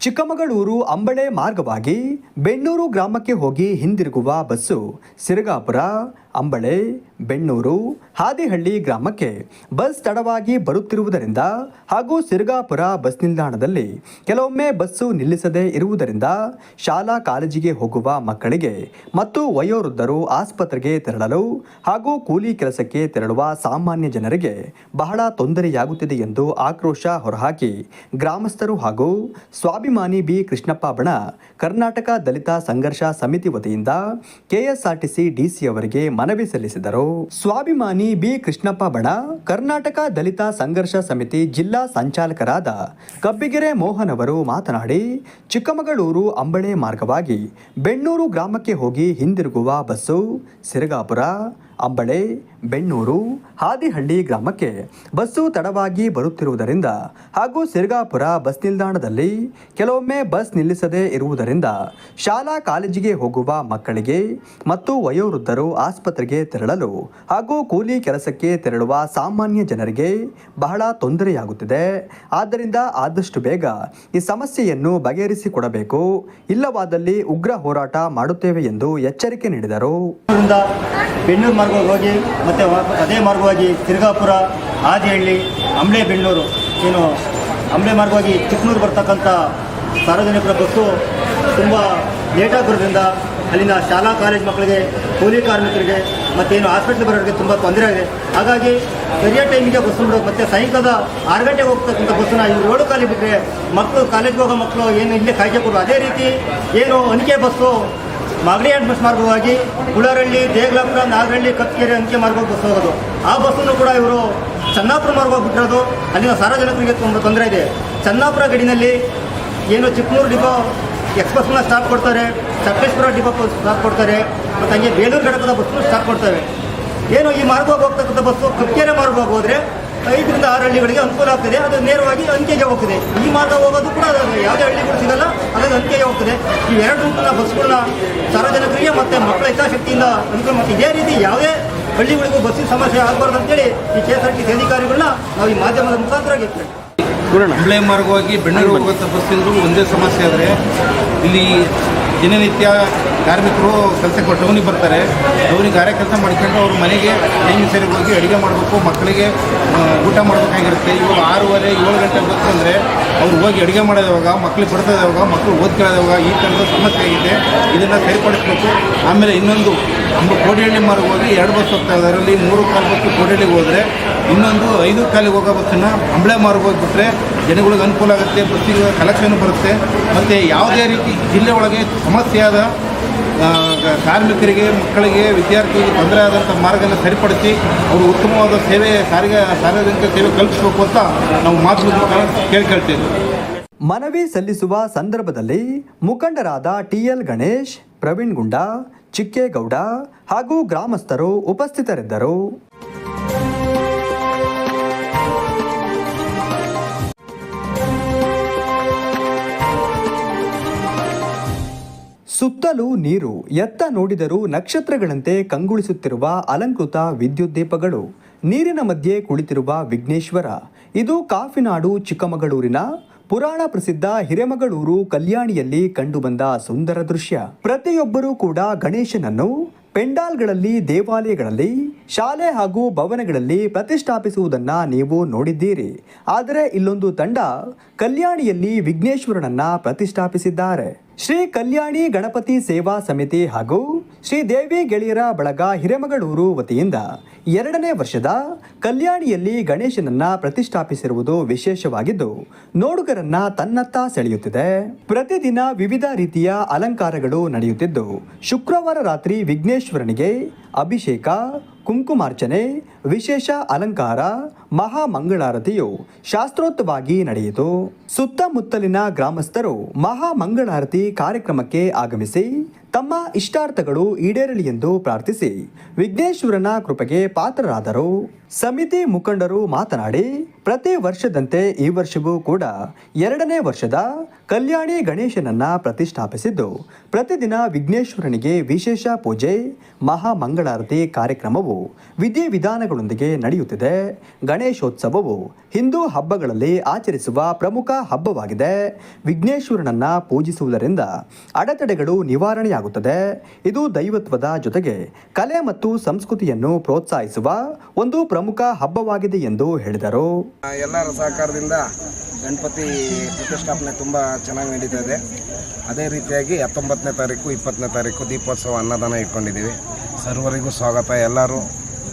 Chikkamagaluru Ambale ಮಾರ್ಗವಾಗಿ ಬೆಣ್ಣೂರು ಗ್ರಾಮಕ್ಕೆ ಹೋಗಿ ಹಿಂದಿರುಗುವ ಬಸ್ಸು ಸಿರಗಾಪುರ ಅಂಬಳೆ, ಬೆಣ್ಣೂರು, ಹಾದಿಹಳ್ಳಿ ಗ್ರಾಮಕ್ಕೆ ಬಸ್ ತಡವಾಗಿ ಬರುತ್ತಿರುವುದರಿಂದ ಹಾಗೂ ಸಿರಗಾಪುರ ಬಸ್ ನಿಲ್ದಾಣದಲ್ಲಿ ಕೆಲವೊಮ್ಮೆ ಬಸ್ಸು ನಿಲ್ಲಿಸದೇ ಇರುವುದರಿಂದ ಶಾಲಾ ಕಾಲೇಜಿಗೆ ಹೋಗುವ ಮಕ್ಕಳಿಗೆ ಮತ್ತು ವಯೋವೃದ್ಧರು ಆಸ್ಪತ್ರೆಗೆ ತೆರಳಲು ಹಾಗೂ ಕೂಲಿ ಕೆಲಸಕ್ಕೆ ತೆರಳುವ ಸಾಮಾನ್ಯ ಜನರಿಗೆ ಬಹಳ ತೊಂದರೆಯಾಗುತ್ತಿದೆ ಎಂದು ಆಕ್ರೋಶ ಹೊರಹಾಕಿ ಗ್ರಾಮಸ್ಥರು ಹಾಗೂ ಸ್ವಾಭಿಮಾನಿ ಬಿ. ಕೃಷ್ಣಪ್ಪ ಬಣ, ಕರ್ನಾಟಕ ದಲಿತ ಸಂಘರ್ಷ ಸಮಿತಿ ವತಿಯಿಂದ ಕೆಎಸ್ಆರ್ಟಿಸಿ ಡಿಸಿ ಅವರಿಗೆ ಮನವಿ ಸಲ್ಲಿಸಿದರು. ಸ್ವಾಭಿಮಾನಿ ಬಿ. ಕೃಷ್ಣಪ್ಪ ಬಣ ಕರ್ನಾಟಕ ದಲಿತ ಸಂಘರ್ಷ ಸಮಿತಿ ಜಿಲ್ಲಾ ಸಂಚಾಲಕರಾದ ಕಬ್ಬಿಗೆರೆ ಮೋಹನ್ ಅವರು ಮಾತನಾಡಿ, ಚಿಕ್ಕಮಗಳೂರು ಅಂಬಳೆ ಮಾರ್ಗವಾಗಿ ಬೆಣ್ಣೂರು ಗ್ರಾಮಕ್ಕೆ ಹೋಗಿ ಹಿಂದಿರುಗುವ ಬಸ್ಸು ಸಿರಗಾಪುರ ಅಂಬಳೆ, ಬೆಣ್ಣೂರು, ಹಾದಿಹಳ್ಳಿ ಗ್ರಾಮಕ್ಕೆ ಬಸ್ಸು ತಡವಾಗಿ ಬರುತ್ತಿರುವುದರಿಂದ ಹಾಗೂ ಸಿರ್ಗಾಪುರ ಬಸ್ ನಿಲ್ದಾಣದಲ್ಲಿ ಕೆಲವೊಮ್ಮೆ ಬಸ್ ನಿಲ್ಲಿಸದೇ ಇರುವುದರಿಂದ ಶಾಲಾ ಕಾಲೇಜಿಗೆ ಹೋಗುವ ಮಕ್ಕಳಿಗೆ ಮತ್ತು ವಯೋವೃದ್ಧರು ಆಸ್ಪತ್ರೆಗೆ ತೆರಳಲು ಹಾಗೂ ಕೂಲಿ ಕೆಲಸಕ್ಕೆ ತೆರಳುವ ಸಾಮಾನ್ಯ ಜನರಿಗೆ ಬಹಳ ತೊಂದರೆಯಾಗುತ್ತಿದೆ. ಆದ್ದರಿಂದ ಆದಷ್ಟು ಬೇಗ ಈ ಸಮಸ್ಯೆಯನ್ನು ಬಗೆಹರಿಸಿಕೊಡಬೇಕು. ಇಲ್ಲವಾದಲ್ಲಿ ಉಗ್ರ ಹೋರಾಟ ಮಾಡುತ್ತೇವೆ ಎಂದು ಎಚ್ಚರಿಕೆ ನೀಡಿದರು. ಮಾರ್ಗವಾಗಿ ಹೋಗಿ, ಮತ್ತು ಅದೇ ಮಾರ್ಗವಾಗಿ ತಿರುಗಾಪುರ ಆದಿಹಳ್ಳಿ ಅಂಬ್ಳೆ ಬೆಳ್ಳೂರು ಏನು ಅಂಬ್ಳೆ ಮಾರ್ಗವಾಗಿ ಚಿಕ್ಕನೂರು ಬರ್ತಕ್ಕಂಥ ಸಾರ್ವಜನಿಕರ ಬಸ್ಸು ತುಂಬ ಲೇಟಾಗಿರೋದ್ರಿಂದ ಅಲ್ಲಿನ ಶಾಲಾ, ಕಾಲೇಜ್ ಮಕ್ಕಳಿಗೆ, ಕೂಲಿ ಕಾರ್ಮಿಕರಿಗೆ ಮತ್ತೇನು ಹಾಸ್ಪಿಟ್ಲ್ ಬರೋರಿಗೆ ತುಂಬ ತೊಂದರೆ ಆಗಿದೆ. ಹಾಗಾಗಿ ಸರಿಯಾದ ಟೈಮಿಗೆ ಬಸ್ ಬಿಡೋದು, ಮತ್ತು ಸಾಯಂಕಾಲ ಆರು ಗಂಟೆಗೆ ಹೋಗ್ತಕ್ಕಂಥ ಬಸ್ಸನ್ನು ಇವ್ರು ಏಳು ಕಾಲಿ ಬಿಟ್ಟರೆ ಮಕ್ಕಳು ಕಾಲೇಜ್ಗೆ ಹೋಗೋ ಮಕ್ಕಳು ಏನು ಇಲ್ಲೇ ಕಾಯ್ದೆ ಕೊಡೋದು. ಅದೇ ರೀತಿ ಏನು ಅನಿಕೆ ಬಸ್ಸು ಮಾಗಡಿ ಅಂಡ್ ಬಸ್ ಮಾರ್ಗವಾಗಿ ಕುಳರಳ್ಳಿ ದೇಗ್ಲಾಪುರ ನಾಗರಹಳ್ಳಿ ಕತ್ಕೆರೆ ಅಂಕೆ ಮಾರ್ಗವಾಗಿ ಬಸ್ ಹೋಗೋದು. ಆ ಬಸ್ಸನ್ನು ಕೂಡ ಇವರು ಚನ್ನಾಪುರ ಮಾರ್ಗವಾಗಿ ಬಿಟ್ಟಿರೋದು. ಅಲ್ಲಿನ ಸಾರ್ವಜನಿಕರಿಗೆ ತುಂಬ ತೊಂದರೆ ಇದೆ. ಚನ್ನಾಪುರ ಗಡಿನಲ್ಲಿ ಏನು ಚಿಕ್ಕಮೂರು ಡಿಪೋ ಎಕ್ಸ್ಪ್ರೆಸ್ನ ಸ್ಟಾಪ್ ಕೊಡ್ತಾರೆ ಸಕಲೇಶ್ಪುರ ಡಿಪೋ ಸ್ಟಾಪ್ ಕೊಡ್ತಾರೆ, ಮತ್ತು ಹಂಗೆ ಬೇಲೂರು ಘಟಕದ ಬಸ್ಸನ್ನು ಸ್ಟಾಪ್ ಕೊಡ್ತವೆ. ಏನು ಈ ಮಾರ್ಗವಾಗಿ ಹೋಗ್ತಕ್ಕಂಥ ಬಸ್ಸು ಕಕ್ಕೇರೆ ಮಾರ್ಗವಾಗಿ ಹೋದರೆ ಐದರಿಂದ ಆರು ಹಳ್ಳಿಗಳಿಗೆ ಅನುಕೂಲ ಆಗ್ತದೆ. ಅದು ನೇರವಾಗಿ ಅಂಕೆಗೆ ಹೋಗ್ತದೆ. ಈ ಮಾರ್ಗ ಹೋಗೋದು ಕೂಡ ಅದು. ಯಾವುದೇ ಹಳ್ಳಿಗಳು ಸಿಗಲ್ಲ ಅದಕ್ಕೆ ಅಂಕೆಗೆ ಹೋಗ್ತದೆ. ಈ ಎರಡು ಬಸ್ಗಳನ್ನ ಸಾರ್ವಜನಿಕರಿಗೆ ಮತ್ತು ಮಕ್ಕಳ ಹಿತಾಸಕ್ತಿಯಿಂದ ಅನುಕೂಲ ಮಾಡ್ತೀವಿ. ಇದೇ ರೀತಿ ಯಾವುದೇ ಹಳ್ಳಿಗಳಿಗೂ ಬಸ್ಸಿನ ಸಮಸ್ಯೆ ಆಗಬಾರ್ದು ಅಂತೇಳಿ ಈ K S R T C ಅಧಿಕಾರಿಗಳನ್ನ ನಾವು ಈ ಮಾಧ್ಯಮದ ಮುಖಾಂತರ ಅಂಬ್ಳೆ ಮಾರ್ಗವಾಗಿ ಬೆಣ್ಣೂರು ಹೋಗುವಂಥ ಬಸ್ಸಿಂದು ಒಂದೇ ಸಮಸ್ಯೆ ಆದರೆ ಇಲ್ಲಿ ದಿನನಿತ್ಯ ಕಾರ್ಮಿಕರು ಕೆಲಸಕ್ಕೆ ಟೌನಿಗೆ ಬರ್ತಾರೆ. ಟೌನಿಗೆ ಗಾರೆ ಕೆಲಸ ಮಾಡ್ಕೊಂಡು ಅವ್ರ ಮನೆಗೆ ಟೈಮ್ ಸರಿ ಹೋಗಿ ಅಡುಗೆ ಮಾಡಬೇಕು, ಮಕ್ಕಳಿಗೆ ಊಟ ಮಾಡಬೇಕಾಗಿರುತ್ತೆ ಇವಾಗ ಆರೂವರೆ, ಏಳು ಗಂಟೆ ಬರ್ತಂದರೆ ಅವ್ರು ಹೋಗಿ ಅಡುಗೆ ಮಾಡೋದವಾಗ ಮಕ್ಳಿಗೆ ಬರ್ತದವಾಗ ಮಕ್ಕಳು ಓದ್ಕೊಳ್ಳೋದವಾಗ ಈ ಥರದ ಸಮಸ್ಯೆ ಆಗಿದೆ. ಇದನ್ನು ಸರಿಪಡಿಸ್ಬೇಕು. ಆಮೇಲೆ ಇನ್ನೊಂದು, ನಮ್ಮ ಕೋಡಿಹಳ್ಳಿ ಮಾರ್ಗ ಹೋಗಿ ಎರಡು ಬಸ್ ಹೋಗ್ತಾ ಅದರಲ್ಲಿ ಮೂರು ಕಾಲು ಬಸ್ಸು ಕೋಡಿಹಳ್ಳಿಗೆ ಹೋದರೆ ಇನ್ನೊಂದು ಐದು ಕಾಲಿಗೆ ಹೋಗೋ ಬಸ್ಸನ್ನು ಅಂಬಳೆ ಮಾರ್ಗ ಹೋಗ್ಬಿಟ್ರೆ ಜನಗಳಿಗೆ ಅನುಕೂಲ ಆಗುತ್ತೆ ಪ್ರತಿ ಕಲೆಕ್ಷನ್ ಬರುತ್ತೆ. ಮತ್ತು ಯಾವುದೇ ರೀತಿ ಜಿಲ್ಲೆ ಒಳಗೆ ಸಮಸ್ಯೆಯಾದ ಕಾರ್ಮಿಕರಿಗೆ, ಮಕ್ಕಳಿಗೆ, ವಿದ್ಯಾರ್ಥಿಗಳಿಗೆ ತೊಂದರೆ ಆದಂಥ ಮಾರ್ಗನ ಸರಿಪಡಿಸಿ ಅವರು ಉತ್ತಮವಾದ ಸೇವೆ, ಸಾರಿಗೆ, ಸಾರ್ವಜನಿಕ ಸೇವೆ ಕಲ್ಪಿಸಬೇಕು ಅಂತ ನಾವು ಮಾತು ಕೇಳ್ಕೊಳ್ತೇವೆ. ಮನವಿ ಸಲ್ಲಿಸುವ ಸಂದರ್ಭದಲ್ಲಿ ಮುಖಂಡರಾದ ಟಿಎಲ್ ಗಣೇಶ್, ಪ್ರವೀಣ್ ಗುಂಡಾ, ಚಿಕ್ಕೇಗೌಡ ಹಾಗೂ ಗ್ರಾಮಸ್ಥರು ಉಪಸ್ಥಿತರಿದ್ದರು. ಸುತ್ತಲೂ ನೀರು, ಎತ್ತ ನೋಡಿದರೂ ನಕ್ಷತ್ರಗಳಂತೆ ಕಂಗೊಳಿಸುತ್ತಿರುವ ಅಲಂಕೃತ ವಿದ್ಯುತ್ ದೀಪಗಳು ನೀರಿನ ಮಧ್ಯೆ ಕುಳಿತಿರುವ ವಿಘ್ನೇಶ್ವರ. ಇದು ಕಾಫಿನಾಡು, ಚಿಕ್ಕಮಗಳೂರಿನ ಪುರಾಣ ಪ್ರಸಿದ್ಧ ಹಿರೇಮಗಳೂರು ಕಲ್ಯಾಣಿಯಲ್ಲಿ ಕಂಡುಬಂದ ಸುಂದರ ದೃಶ್ಯ. ಪ್ರತಿಯೊಬ್ಬರೂ ಕೂಡ ಗಣೇಶನನ್ನು ಪೆಂಡಾಲ್ಗಳಲ್ಲಿ, ದೇವಾಲಯಗಳಲ್ಲಿ, ಶಾಲೆ ಹಾಗೂ ಭವನಗಳಲ್ಲಿ ಪ್ರತಿಷ್ಠಾಪಿಸುವುದನ್ನು ನೀವು ನೋಡಿದ್ದೀರಿ. ಆದರೆ ಇಲ್ಲೊಂದು ತಂಡ ಕಲ್ಯಾಣಿಯಲ್ಲಿ ವಿಘ್ನೇಶ್ವರನನ್ನ ಪ್ರತಿಷ್ಠಾಪಿಸಿದ್ದಾರೆ. ಶ್ರೀ ಕಲ್ಯಾಣಿ ಗಣಪತಿ ಸೇವಾ ಸಮಿತಿ ಹಾಗೂ ಶ್ರೀ ದೇವಿ ಗೆಳೆಯರ ಬಳಗ ಹಿರೇಮಗಳೂರು ವತಿಯಿಂದ ಎರಡನೇ ವರ್ಷದ ಕಲ್ಯಾಣಿಯಲ್ಲಿ ಗಣೇಶನನ್ನ ಪ್ರತಿಷ್ಠಾಪಿಸಿರುವುದು ವಿಶೇಷವಾಗಿದ್ದು, ನೋಡುಗರನ್ನ ತನ್ನತ್ತ ಸೆಳೆಯುತ್ತಿದೆ. ಪ್ರತಿದಿನ ವಿವಿಧ ರೀತಿಯ ಅಲಂಕಾರಗಳು ನಡೆಯುತ್ತಿದ್ದು, ಶುಕ್ರವಾರ ರಾತ್ರಿ ವಿಘ್ನೇಶ್ವರನಿಗೆ ಅಭಿಷೇಕ ಕುಂಕುಮಾರ್ಚನೆ ವಿಶೇಷ ಅಲಂಕಾರ ಮಹಾಮಂಗಳಾರತಿಯು ಶಾಸ್ತ್ರೋತ್ತವಾಗಿ ನಡೆಯಿತು. ಸುತ್ತಮುತ್ತಲಿನ ಗ್ರಾಮಸ್ಥರು ಮಹಾಮಂಗಳಾರತಿ ಕಾರ್ಯಕ್ರಮಕ್ಕೆ ಆಗಮಿಸಿ ತಮ್ಮ ಇಷ್ಟಾರ್ಥಗಳು ಈಡೇರಲಿ ಎಂದು ಪ್ರಾರ್ಥಿಸಿ. ವಿಘ್ನೇಶ್ವರನ ಕೃಪೆಗೆ ಪಾತ್ರರಾದರು. ಸಮಿತಿ ಮುಖಂಡರು ಮಾತನಾಡಿ, ಪ್ರತಿ ವರ್ಷದಂತೆ ಈ ವರ್ಷವೂ ಕೂಡ ಎರಡನೇ ವರ್ಷದ ಕಲ್ಯಾಣಿ ಗಣೇಶನನ್ನ ಪ್ರತಿಷ್ಠಾಪಿಸಿದ್ದು. ಪ್ರತಿದಿನ ವಿಘ್ನೇಶ್ವರನಿಗೆ ವಿಶೇಷ ಪೂಜೆ, ಮಹಾಮಂಗಳಾರತಿ ಕಾರ್ಯಕ್ರಮವು ವಿಧಿವಿಧಾನಗಳೊಂದಿಗೆ ನಡೆಯುತ್ತಿದೆ. ಗಣೇಶೋತ್ಸವವು ಹಿಂದೂ ಹಬ್ಬಗಳಲ್ಲಿ ಆಚರಿಸುವ ಪ್ರಮುಖ ಹಬ್ಬವಾಗಿದೆ. ವಿಘ್ನೇಶ್ವರನನ್ನ ಪೂಜಿಸುವುದರಿಂದ ಅಡೆತಡೆಗಳು ನಿವಾರಣೆಯಾಗುತ್ತದೆ ಇದು ದೈವತ್ವದ ಜೊತೆಗೆ ಕಲೆ ಮತ್ತು ಸಂಸ್ಕೃತಿಯನ್ನು ಪ್ರೋತ್ಸಾಹಿಸುವ ಒಂದು ಪ್ರಮುಖ ಹಬ್ಬವಾಗಿದೆ ಎಂದು ಹೇಳಿದರು. ಎಲ್ಲರ ಸಹಕಾರದಿಂದ ಗಣಪತಿ ಪ್ರತಿಷ್ಠಾಪನೆ ತುಂಬ ಚೆನ್ನಾಗಿ ನಡೀತಾ ಇದೆ. ಅದೇ ರೀತಿಯಾಗಿ ಹತ್ತೊಂಬತ್ತನೇ ತಾರೀಕು, ಇಪ್ಪತ್ತನೇ ತಾರೀಕು ದೀಪೋತ್ಸವ ಅನ್ನದಾನ ಇಟ್ಕೊಂಡಿದ್ದೀವಿ. ಸರ್ವರಿಗೂ ಸ್ವಾಗತ. ಎಲ್ಲರೂ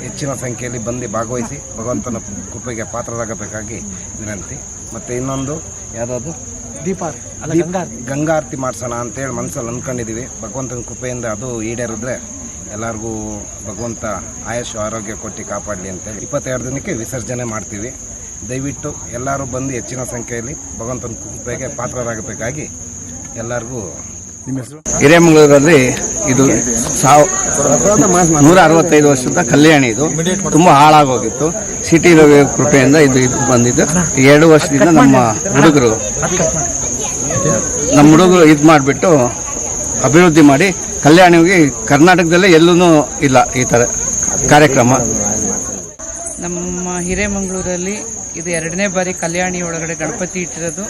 ಹೆಚ್ಚಿನ ಸಂಖ್ಯೆಯಲ್ಲಿ ಬಂದು ಭಾಗವಹಿಸಿ ಭಗವಂತನ ಕೃಪೆಗೆ ಪಾತ್ರರಾಗಬೇಕಾಗಿ ವಿನಂತಿ. ಮತ್ತು ಇನ್ನೊಂದು ಯಾವುದಾದ್ರು? ದೀಪ ಗಂಗಾರತಿ ಮಾಡ್ಸೋಣ ಅಂತೇಳಿ ಮನಸ್ಸಲ್ಲಿ ಅಂದ್ಕೊಂಡಿದ್ದೀವಿ ಭಗವಂತನ ಕೃಪೆಯಿಂದ ಅದು ಈಡೇರಿದ್ರೆ ಎಲ್ಲರಿಗೂ ಭಗವಂತ ಆಯುಷ್ ಆರೋಗ್ಯ ಕೊಟ್ಟು ಕಾಪಾಡಲಿ ಅಂತೇಳಿ ಇಪ್ಪತ್ತೆರಡು ದಿನಕ್ಕೆ ವಿಸರ್ಜನೆ ಮಾಡ್ತೀವಿ. ದಯವಿಟ್ಟು ಎಲ್ಲರೂ ಬಂದು ಹೆಚ್ಚಿನ ಸಂಖ್ಯೆಯಲ್ಲಿ ಭಗವಂತನ ಕೃಪೆಗೆ ಪಾತ್ರರಾಗಬೇಕಾಗಿ ಎಲ್ಲರಿಗೂ ನಿಮ್ಮ ಹೆಸರು? ಹಿರೇಮಂಗಳೂರಲ್ಲಿ ಇದು ಸಾವ್ ನೂರ ಅರವತ್ತೈದು ವರ್ಷದ ಕಲ್ಯಾಣಿ ಇದು. ತುಂಬ ಹಾಳಾಗೋಗಿತ್ತು. ಸಿಟಿ ರವಿ ಕೃಪೆಯಿಂದ ಇದು ಇದು ಬಂದಿದ್ದು. ಎರಡು ವರ್ಷದಿಂದ ನಮ್ಮ ಹುಡುಗರು ನಮ್ಮ ಹುಡುಗರು ಇದು ಮಾಡಿಬಿಟ್ಟು ಅಭಿವೃದ್ಧಿ ಮಾಡಿ ಕಲ್ಯಾಣಿಗೆ ಕರ್ನಾಟಕದಲ್ಲೇ ಎಲ್ಲೂ ಇಲ್ಲ ಈ ಥರ ಕಾರ್ಯಕ್ರಮ. ನಮ್ಮ ಹಿರೇಮಂಗಳೂರಲ್ಲಿ ಇದು ಎರಡನೇ ಬಾರಿ ಕಲ್ಯಾಣಿ ಒಳಗಡೆ ಗಣಪತಿ ಇಟ್ಟಿರೋದು.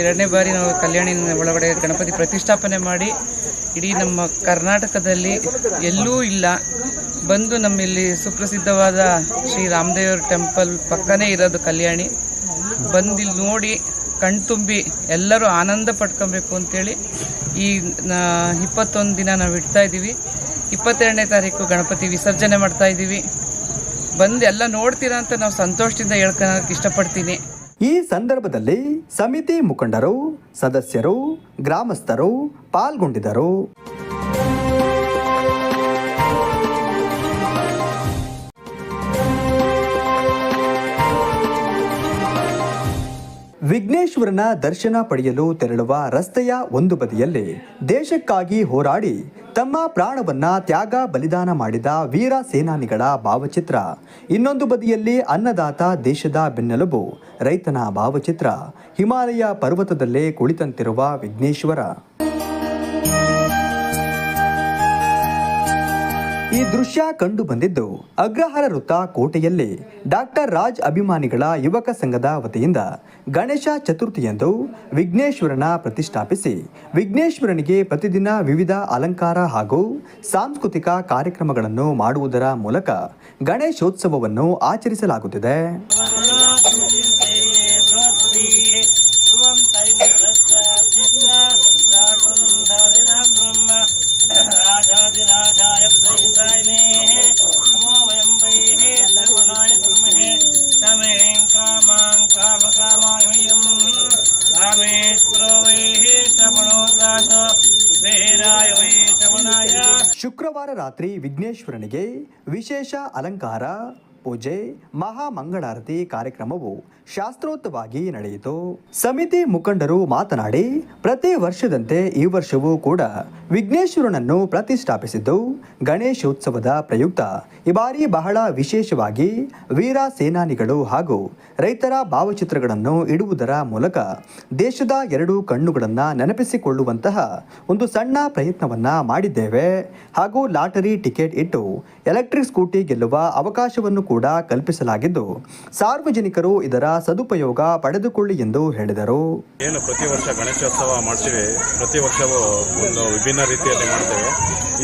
ಎರಡನೇ ಬಾರಿ ನಾವು ಕಲ್ಯಾಣಿ ಒಳಗಡೆ ಗಣಪತಿ ಪ್ರತಿಷ್ಠಾಪನೆ ಮಾಡಿ ಇಡೀ ನಮ್ಮ ಕರ್ನಾಟಕದಲ್ಲಿ ಎಲ್ಲೂ ಇಲ್ಲ. ಬಂದು ನಮ್ಮಲ್ಲಿ ಸುಪ್ರಸಿದ್ಧವಾದ ಶ್ರೀ ರಾಮದೇವರ ಟೆಂಪಲ್ ಪಕ್ಕನೇ ಇರೋದು ಕಲ್ಯಾಣಿ. ಬಂದಿಲ್ಲಿ ನೋಡಿ ಕಣ್ತುಂಬಿ ಎಲ್ಲರೂ ಆನಂದ ಪಡ್ಕೊಬೇಕು ಅಂತೇಳಿ ಈ ಇಪ್ಪತ್ತೊಂದು ದಿನ ನಾವು ಇಡ್ತಾ ಇದ್ದೀವಿ. ಇಪ್ಪತ್ತೆರಡನೇ ತಾರೀಕು ಗಣಪತಿ ವಿಸರ್ಜನೆ ಮಾಡ್ತಾ ಇದ್ದೀವಿ. ಬಂದು ಎಲ್ಲ ನೋಡ್ತೀರಾ ಅಂತ ನಾವು ಸಂತೋಷದಿಂದ ಹೇಳ್ಕೊಳಕ್ಕೆ ಇಷ್ಟಪಡ್ತೀನಿ. ಈ ಸಂದರ್ಭದಲ್ಲಿ ಸಮಿತಿ ಮುಖಂಡರು, ಸದಸ್ಯರು, ಗ್ರಾಮಸ್ಥರು ಪಾಲ್ಗೊಂಡಿದ್ದರು. ವಿಘ್ನೇಶ್ವರನ ದರ್ಶನ ಪಡೆಯಲು ತೆರಳುವ ರಸ್ತೆಯ ಒಂದು ಬದಿಯಲ್ಲಿ ದೇಶಕ್ಕಾಗಿ ಹೋರಾಡಿ ತಮ್ಮ ಪ್ರಾಣವನ್ನ ತ್ಯಾಗ ಬಲಿದಾನ ಮಾಡಿದ ವೀರ ಸೇನಾನಿಗಳ ಭಾವಚಿತ್ರ. ಇನ್ನೊಂದು ಬದಿಯಲ್ಲಿ ಅನ್ನದಾತ ದೇಶದ ಬೆನ್ನೆಲುಬು, ರೈತನ ಭಾವಚಿತ್ರ. ಹಿಮಾಲಯ ಪರ್ವತದಲ್ಲೇ ಕುಳಿತಂತಿರುವ ವಿಘ್ನೇಶ್ವರ. ಈ ದೃಶ್ಯ ಕಂಡು ಬಂದಿದ್ದು ಅಗ್ರಹಾರ ವೃತ್ತ ಕೋಟೆಯಲ್ಲಿ ಡಾಕ್ಟರ್ ರಾಜ್ ಅಭಿಮಾನಿಗಳ ಯುವಕ ಸಂಘದ ವತಿಯಿಂದ ಗಣೇಶ ಚತುರ್ಥಿಯಂದು ವಿಘ್ನೇಶ್ವರನ ಪ್ರತಿಷ್ಠಾಪಿಸಿ ವಿಘ್ನೇಶ್ವರನಿಗೆ ಪ್ರತಿದಿನ ವಿವಿಧ ಅಲಂಕಾರ ಹಾಗೂ ಸಾಂಸ್ಕೃತಿಕ ಕಾರ್ಯಕ್ರಮಗಳನ್ನು ಮಾಡುವುದರ ಮೂಲಕ ಗಣೇಶೋತ್ಸವವನ್ನು ಆಚರಿಸಲಾಗುತ್ತಿದೆ. ಶುಕ್ರವಾರ ರಾತ್ರಿ ವಿಘ್ನೇಶ್ವರನಿಗೆ ವಿಶೇಷ ಅಲಂಕಾರ ಪೂಜೆ, ಮಹಾಮಂಗಳಾರತಿ ಕಾರ್ಯಕ್ರಮವು ಶಾಸ್ತ್ರೋಕ್ತವಾಗಿ ನಡೆಯಿತು. ಸಮಿತಿ ಮುಖಂಡರು ಮಾತನಾಡಿ, ಪ್ರತಿ ವರ್ಷದಂತೆ ಈ ವರ್ಷವೂ ಕೂಡ ವಿಘ್ನೇಶ್ವರನನ್ನು ಪ್ರತಿಷ್ಠಾಪಿಸಿದ್ದು, ಗಣೇಶೋತ್ಸವದ ಪ್ರಯುಕ್ತ. ಈ ಬಾರಿ ಬಹಳ ವಿಶೇಷವಾಗಿ ವೀರ ಸೇನಾನಿಗಳು ಹಾಗೂ ರೈತರ ಭಾವಚಿತ್ರಗಳನ್ನು ಇಡುವುದರ ಮೂಲಕ ದೇಶದ ಎರಡು ಕಣ್ಣುಗಳನ್ನು ನೆನಪಿಸಿಕೊಳ್ಳುವಂತಹ ಒಂದು ಸಣ್ಣ ಪ್ರಯತ್ನವನ್ನ ಮಾಡಿದ್ದೇವೆ ಹಾಗೂ ಲಾಟರಿ ಟಿಕೆಟ್ ಇಟ್ಟು ಎಲೆಕ್ಟ್ರಿಕ್ ಸ್ಕೂಟಿ ಗೆಲ್ಲುವ ಅವಕಾಶವನ್ನು ಕೂಡ ಕೂಡ ಕಲ್ಪಿಸಲಾಗಿದ್ದು, ಸಾರ್ವಜನಿಕರು ಇದರ ಸದುಪಯೋಗ ಪಡೆದುಕೊಳ್ಳಿ ಎಂದು ಹೇಳಿದರು. ಏನು ಪ್ರತಿ ವರ್ಷ ಗಣೇಶೋತ್ಸವ ಮಾಡ್ತೀವಿ, ಪ್ರತಿ ವರ್ಷವೂ ಒಂದು ವಿಭಿನ್ನ ರೀತಿಯಲ್ಲಿ ಮಾಡ್ತೇವೆ.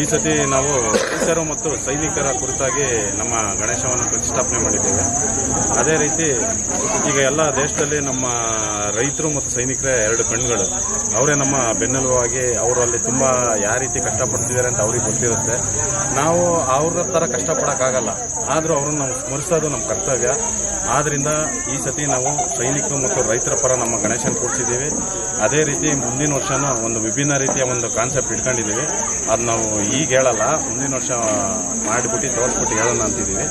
ಈ ಸತಿ ನಾವು ರೈತರು ಮತ್ತು ಸೈನಿಕರ ಕುರಿತಾಗಿ ನಮ್ಮ ಗಣೇಶವನ್ನು ಪ್ರತಿಷ್ಠಾಪನೆ ಮಾಡಿದ್ದೇವೆ. ಅದೇ ರೀತಿ ಈಗ ಎಲ್ಲ ದೇಶದಲ್ಲಿ ನಮ್ಮ ರೈತರು ಮತ್ತು ಸೈನಿಕರೇ ಎರಡು ಕಣ್ಗಳು ಅವರೇ ನಮ್ಮ ಬೆನ್ನೆಲುಬಾಗಿ ಅವರಲ್ಲಿ ತುಂಬ ಯಾವ ರೀತಿ ಕಷ್ಟಪಡ್ತಿದ್ದಾರೆ ಅಂತ ಅವ್ರಿಗೆ ಗೊತ್ತಿರುತ್ತೆ. ನಾವು ಅವ್ರ ಥರ ಕಷ್ಟಪಡೋಕ್ಕಾಗಲ್ಲ. ಆದರೂ ಅವ್ರನ್ನ ನಾವು ಸ್ಮರಿಸೋದು ನಮ್ಮ ಕರ್ತವ್ಯ. ಆದ್ದರಿಂದ ಈ ಸತಿ ನಾವು ಸೈನಿಕರು ಮತ್ತು ರೈತರ ಪರ ನಮ್ಮ ಗಣೇಶನ ಕೂಡಿಸಿದ್ದೀವಿ ಅದೇ ರೀತಿ ಮುಂದಿನ ವರ್ಷನೂ ಒಂದು ವಿಭಿನ್ನ ರೀತಿಯ ಒಂದು ಕಾನ್ಸೆಪ್ಟ್ ಇಟ್ಕೊಂಡಿದ್ದೀವಿ. ಅದು ನಾವು ಈಗ ಹೇಳಲ್ಲ, ಮುಂದಿನ ವರ್ಷ ಮಾಡಿಬಿಟ್ಟು ತೋರಿಸ್ಬಿಟ್ಟು ಹೇಳೋಣ ಅಂತಿದ್ದೀವಿ.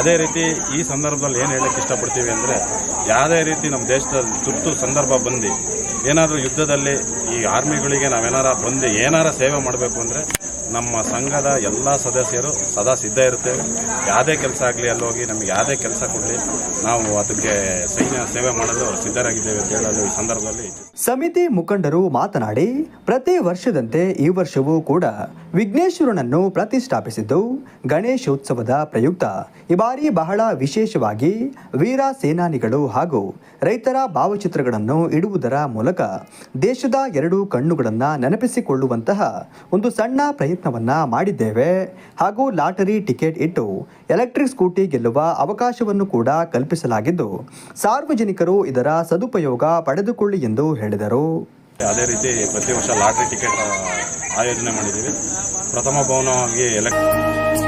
ಅದೇ ರೀತಿ ಈ ಸಂದರ್ಭದಲ್ಲಿ ಏನು ಹೇಳಕ್ಕೆ ಇಷ್ಟಪಡ್ತೀವಿ ಅಂದರೆ, ಯಾವುದೇ ರೀತಿ ನಮ್ಮ ದೇಶದಲ್ಲಿ ತುರ್ತು ಸಂದರ್ಭ ಬಂದು ಏನಾದರೂ ಯುದ್ಧದಲ್ಲಿ ಈ ಆರ್ಮಿಗಳಿಗೆ ನಾವೇನಾರ ಬಂದು ಏನಾರ ಸೇವೆ ಮಾಡಬೇಕು ಅಂದರೆ ನಮ್ಮ ಸಂಘದ ಎಲ್ಲ ಸದಸ್ಯರು ಸದಾ ಸಿದ್ಧ ಇರ್ತೇವೆ ಯಾವುದೇ ಕೆಲಸ ಆಗಲಿ ಅಲ್ಲಿ ಹೋಗಿ ನಮಗೆ ಯಾವುದೇ ಕೆಲಸ ಕೊಡಲಿ, ನಾವು ಅದಕ್ಕೆ ಸೈನ್ಯ ಸೇವೆ ಮಾಡಲು ಸಿದ್ಧರಾಗಿದ್ದೇವೆ ಅಂತ ಹೇಳಲು ಈ ಸಂದರ್ಭದಲ್ಲಿ ಸಮಿತಿ ಮುಖಂಡರು ಮಾತನಾಡಿ, ಪ್ರತಿ ವರ್ಷದಂತೆ ಈ ವರ್ಷವೂ ಕೂಡ ವಿಘ್ನೇಶ್ವರನನ್ನು ಪ್ರತಿಷ್ಠಾಪಿಸಿದ್ದು ಗಣೇಶೋತ್ಸವದ ಪ್ರಯುಕ್ತ. ಈ ಬಾರಿ ಬಹಳ ವಿಶೇಷವಾಗಿ ವೀರ ಸೇನಾನಿಗಳು ಹಾಗೂ ರೈತರ ಭಾವಚಿತ್ರಗಳನ್ನು ಇಡುವುದರ ಮೂಲಕ ದೇಶದ ಎರಡು ಕಣ್ಣುಗಳನ್ನು ನೆನಪಿಸಿಕೊಳ್ಳುವಂತಹ ಒಂದು ಸಣ್ಣ ಪ್ರಯತ್ನವನ್ನ ಮಾಡಿದ್ದೇವೆ. ಹಾಗೂ ಲಾಟರಿ ಟಿಕೆಟ್ ಇಟ್ಟು ಎಲೆಕ್ಟ್ರಿಕ್ ಸ್ಕೂಟಿ ಗೆಲ್ಲುವ ಅವಕಾಶವನ್ನು ಕೂಡ ಕಲ್ಪಿಸಲಾಗಿದ್ದು, ಸಾರ್ವಜನಿಕರು ಇದರ ಸದುಪಯೋಗ ಪಡೆದುಕೊಳ್ಳಿ ಎಂದು ಹೇಳಿದರು. ಅದೇ ರೀತಿ ಪ್ರತಿ ವರ್ಷ ಲಾಟರಿ ಟಿಕೆಟ್ ಆಯೋಜನೆ ಮಾಡಿದ್ದೀವಿ. ಪ್ರಥಮ ಭವನವಾಗಿ ಎಲೆಕ್ಟ್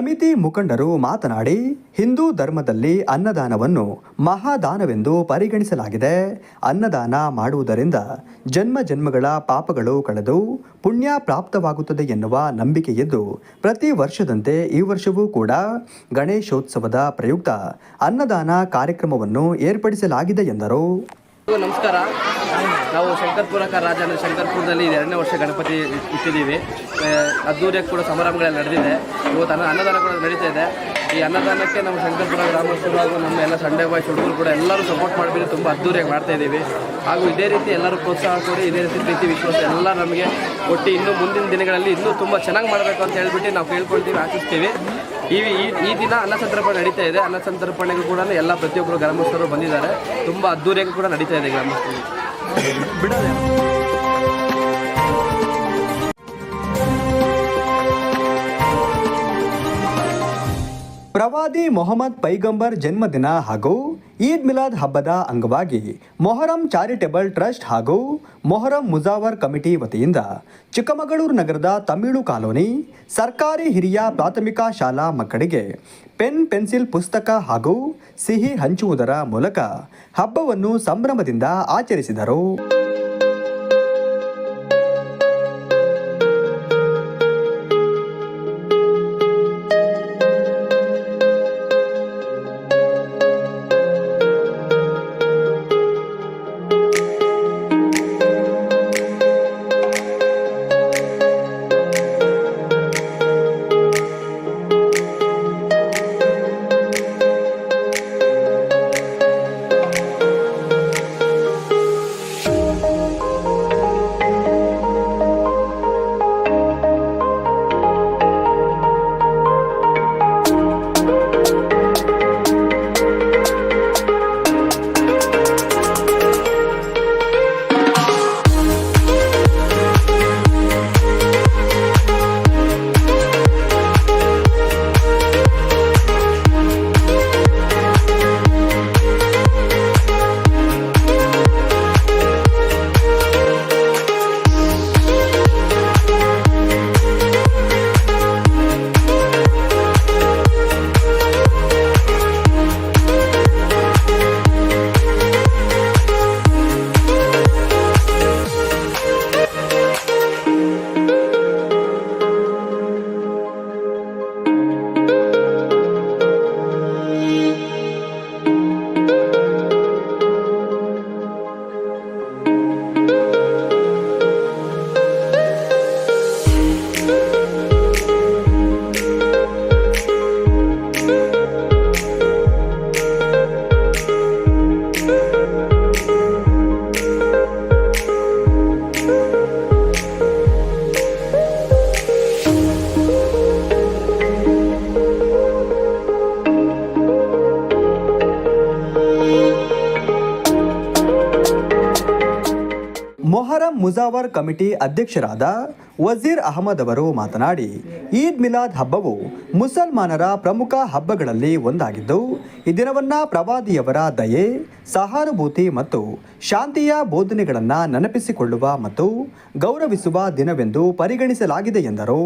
ಸಮಿತಿ ಮುಖಂಡರು ಮಾತನಾಡಿ, ಹಿಂದೂ ಧರ್ಮದಲ್ಲಿ ಅನ್ನದಾನವನ್ನು ಮಹಾದಾನವೆಂದು ಪರಿಗಣಿಸಲಾಗಿದೆ. ಅನ್ನದಾನ ಮಾಡುವುದರಿಂದ ಜನ್ಮ ಜನ್ಮಗಳ ಪಾಪಗಳು ಕಳೆದು ಪುಣ್ಯ ಪ್ರಾಪ್ತವಾಗುತ್ತದೆ ಎನ್ನುವ ನಂಬಿಕೆಯಿದ್ದು ಪ್ರತಿ ವರ್ಷದಂತೆ ಈ ವರ್ಷವೂ ಕೂಡ ಗಣೇಶೋತ್ಸವದ ಪ್ರಯುಕ್ತ ಅನ್ನದಾನ ಕಾರ್ಯಕ್ರಮವನ್ನು ಏರ್ಪಡಿಸಲಾಗಿದೆ ಎಂದರು. ನಮಸ್ಕಾರ. ನಾವು ಶಂಕರ್ಪುರಕ ರಾಜ ಅಂದರೆ ಶಂಕರ್ಪುರದಲ್ಲಿ ಎರಡನೇ ವರ್ಷ ಗಣಪತಿ ಇಟ್ಟಿದ್ದೀವಿ. ಅದ್ದೂರಿಯಾಗಿ ಕೂಡ ಸಮಾರಂಭಗಳೆಲ್ಲ ನಡೆದಿದೆ. ಇವತ್ತು ಅನ್ನ ಅನ್ನದಾನ ಕೂಡ ನಡೀತಾ ಇದೆ. ಈ ಅನ್ನದಾನಕ್ಕೆ ನಮ್ಮ ಶಂಕರ್ಪುರ ಗ್ರಾಮಸ್ಥರು ಹಾಗೂ ನಮ್ಮ ಎಲ್ಲ ಸಂಡೆ ಬಾಯ್ಸ್ ಹುಡುಗರು ಕೂಡ ಎಲ್ಲರೂ ಸಪೋರ್ಟ್ ಮಾಡಿಬಿಟ್ಟು ತುಂಬ ಅದ್ದೂರಿಯಾಗಿ ಮಾಡ್ತಾ ಇದ್ದೀವಿ. ಹಾಗೂ ಇದೇ ರೀತಿ ಎಲ್ಲರೂ ಪ್ರೋತ್ಸಾಹ ಕೊಡಿ, ಇದೇ ರೀತಿ ಪ್ರೀತಿ, ವಿಶ್ವಾಸ ಎಲ್ಲ ನಮಗೆ ಒಟ್ಟು ಇನ್ನೂ ಮುಂದಿನ ದಿನಗಳಲ್ಲಿ ಇನ್ನೂ ತುಂಬ ಚೆನ್ನಾಗಿ ಮಾಡಬೇಕು ಅಂತ ಹೇಳ್ಬಿಟ್ಟು ನಾವು ಕೇಳ್ಕೊಳ್ತೀವಿ, ಆಶಿಸ್ತೀವಿ. ಈ ಈ- ದಿನ ಅನ್ನ ಸಂತರ್ಪಣೆ ನಡೀತಾ ಇದೆ. ಅನ್ನ ಸಂತರ್ಪಣೆಗೂ ಕೂಡ ಎಲ್ಲ ಪ್ರತಿಯೊಬ್ಬರು ಗ್ರಾಮಸ್ಥರು ಬಂದಿದ್ದಾರೆ. ತುಂಬ ಅದ್ದೂರಿಯಾಗಿ ಕೂಡ ನಡೀತಾ ಇದೆ ಗ್ರಾಮಸ್ಥರು. ಪ್ರವಾದಿ ಮೊಹಮ್ಮದ್ ಪೈಗಂಬರ್ ಜನ್ಮದಿನ ಹಾಗೂ ಈದ್ ಮಿಲಾದ್ ಹಬ್ಬದ ಅಂಗವಾಗಿ ಮೊಹರಂ ಚಾರಿಟೇಬಲ್ ಟ್ರಸ್ಟ್ ಹಾಗೂ ಮೊಹರಂ ಮುಜಾವರ್ ಕಮಿಟಿ ವತಿಯಿಂದ ಚಿಕ್ಕಮಗಳೂರು ನಗರದ ತಮಿಳು ಕಾಲೋನಿ ಸರ್ಕಾರಿ ಹಿರಿಯ ಪ್ರಾಥಮಿಕ ಶಾಲಾ ಮಕ್ಕಳಿಗೆ ಪೆನ್, ಪೆನ್ಸಿಲ್ ಪುಸ್ತಕ ಹಾಗೂ ಸಿಹಿ ಹಂಚುವುದರ ಮೂಲಕ ಹಬ್ಬವನ್ನು ಸಂಭ್ರಮದಿಂದ ಆಚರಿಸಿದರು. ಕಮಿಟಿ ಅಧ್ಯಕ್ಷರಾದ ವಜೀರ್ ಅಹಮದ್ ಅವರು ಮಾತನಾಡಿ ಈದ್ ಮಿಲಾದ್ ಹಬ್ಬವು ಮುಸಲ್ಮಾನರ ಪ್ರಮುಖ ಹಬ್ಬಗಳಲ್ಲಿ ಒಂದಾಗಿದ್ದು ಈ ದಿನವನ್ನ ಪ್ರವಾದಿಯವರ ದಯೆ ಸಹಾನುಭೂತಿ ಮತ್ತು ಶಾಂತಿಯ ಬೋಧನೆಗಳನ್ನು ನೆನಪಿಸಿಕೊಳ್ಳುವ ಮತ್ತು ಗೌರವಿಸುವ ದಿನವೆಂದು ಪರಿಗಣಿಸಲಾಗಿದೆ ಎಂದರು.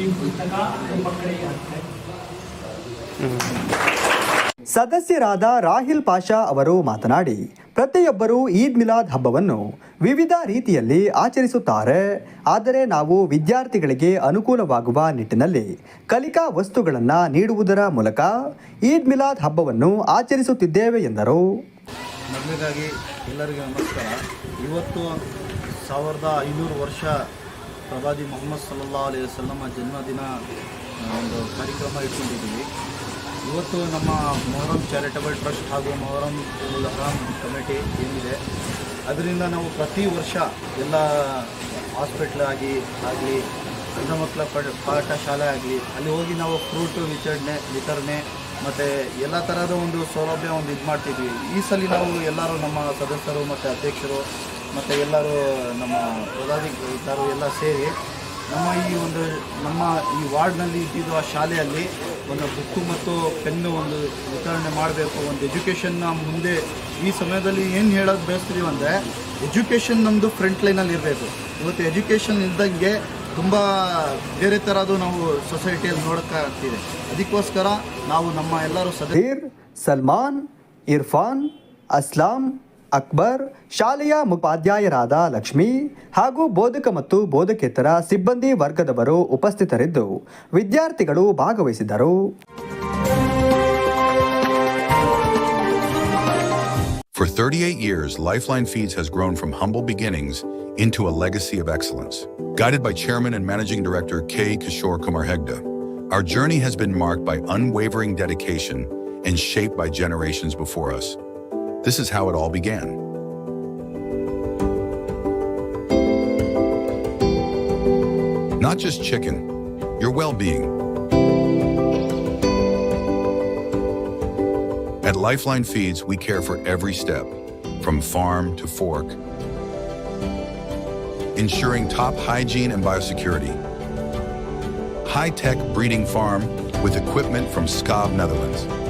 ಈ ಪುಸ್ತಕ ನಿಮ್ಮ ಕಡೆಗೆ ಆಗ್ತದೆ ಸದಸ್ಯರಾದ ರಾಹಿಲ್ ಪಾಷಾ ಅವರು ಮಾತನಾಡಿ, ಪ್ರತಿಯೊಬ್ಬರೂ ಈದ್ ಮಿಲಾದ್ ಹಬ್ಬವನ್ನು ವಿವಿಧ ರೀತಿಯಲ್ಲಿ ಆಚರಿಸುತ್ತಾರೆ. ಆದರೆ ನಾವು ವಿದ್ಯಾರ್ಥಿಗಳಿಗೆ ಅನುಕೂಲವಾಗುವ ನಿಟ್ಟಿನಲ್ಲಿ ಕಲಿಕಾ ವಸ್ತುಗಳನ್ನು ನೀಡುವುದರ ಮೂಲಕ ಈದ್ ಮಿಲಾದ್ ಹಬ್ಬವನ್ನು ಆಚರಿಸುತ್ತಿದ್ದೇವೆ ಎಂದರು. ಮೊದಲನೇದಾಗಿ ಎಲ್ಲರಿಗೂ ನಮಸ್ಕಾರ. ಇವತ್ತು ಸಾವಿರದ ಐನೂರು ವರ್ಷ ಪ್ರವಾದಿ ಮೊಹಮ್ಮದ್ ಸಲ್ಲಾ ಅಲಿ ವಸಲ್ಲಮ್ಮ ಜನ್ಮದಿನ ಒಂದು ಕಾರ್ಯಕ್ರಮ ಇಟ್ಕೊಂಡಿದ್ದೀವಿ. ಇವತ್ತು ನಮ್ಮ ಮೊಹರಂ ಚಾರಿಟಬಲ್ ಟ್ರಸ್ಟ್ ಹಾಗೂ ಮೊಹರಂ ಉಲ್ ಹರಾಮ್ ಕಮಿಟಿ ಏನಿದೆ, ಅದರಿಂದ ನಾವು ಪ್ರತಿ ವರ್ಷ ಎಲ್ಲ ಹಾಸ್ಪಿಟ್ಲ್ ಆಗಿ, ಆಗಲಿ ಸಣ್ಣ ಮಕ್ಕಳ ಪಡ ಪಾಠ ಶಾಲೆ ಆಗಲಿ, ಅಲ್ಲಿ ಹೋಗಿ ನಾವು ಫ್ರೂಟು ವಿತರಣೆ ವಿತರಣೆ, ಮತ್ತು ಎಲ್ಲ ಥರದ ಒಂದು ಸೌಲಭ್ಯ ಒಂದು ಇದು ಮಾಡ್ತಿದ್ವಿ. ಈ ಸಲ ನಾವು ಎಲ್ಲರೂ ನಮ್ಮ ಸದಸ್ಯರು ಮತ್ತು ಅಧ್ಯಕ್ಷರು ಮತ್ತು ಎಲ್ಲರೂ ನಮ್ಮ ಪದಾಧಿಕಾರಿಗಳು ಎಲ್ಲ ಸೇರಿ ನಮ್ಮ ಈ ಒಂದು ನಮ್ಮ ಈ ವಾರ್ಡ್ನಲ್ಲಿ ಇದ್ದಿರುವ ಶಾಲೆಯಲ್ಲಿ ಒಂದು ಬುಕ್ಕು ಮತ್ತು ಪೆನ್ನು ಒಂದು ವಿತರಣೆ ಮಾಡಬೇಕು, ಒಂದು ಎಜುಕೇಷನ್ನ ಮುಂದೆ ಈ ಸಮಯದಲ್ಲಿ ಏನು ಹೇಳೋದು ಬಯಸ್ತೀವಿ ಅಂದರೆ ಎಜುಕೇಷನ್ ನಮ್ಮದು ಫ್ರಂಟ್ ಲೈನಲ್ಲಿ ಇರಬೇಕು. ಇವತ್ತು ಎಜುಕೇಷನ್ ಇದ್ದಂಗೆ ತುಂಬ ಬೇರೆ ಥರದ್ದು ನಾವು ಸೊಸೈಟಿಯಲ್ಲಿ ನೋಡೋಕ್ಕಾಗ್ತಿದೆ. ಅದಕ್ಕೋಸ್ಕರ ನಾವು ನಮ್ಮ ಎಲ್ಲರೂ ಸದೀರ್ ಸಲ್ಮಾನ್, ಇರ್ಫಾನ್, ಅಸ್ಲಾಂ ಅಕ್ಬರ್ ಶಾಲೆಯ ಉಪಾಧ್ಯಾಯರಾದ ಲಕ್ಷ್ಮಿ ಹಾಗೂ ಬೋಧಕ ಮತ್ತು ಬೋಧಕೇತರ ಸಿಬ್ಬಂದಿ ವರ್ಗದವರು ಉಪಸ್ಥಿತರಿದ್ದು ವಿದ್ಯಾರ್ಥಿಗಳು ಭಾಗವಹಿಸಿದರು For 38 years, Lifeline Feeds has grown from humble beginnings into a legacy of excellence. Guided by Chairman and Managing Director K. Kishore Kumar Hegde, our journey has been marked by unwavering dedication and shaped by generations before us. This is how it all began. Not just chicken, your well being. At Lifeline Feeds, we care for every step, from farm to fork, ensuring top hygiene and biosecurity. High tech breeding farm with equipment from Skav, Netherlands.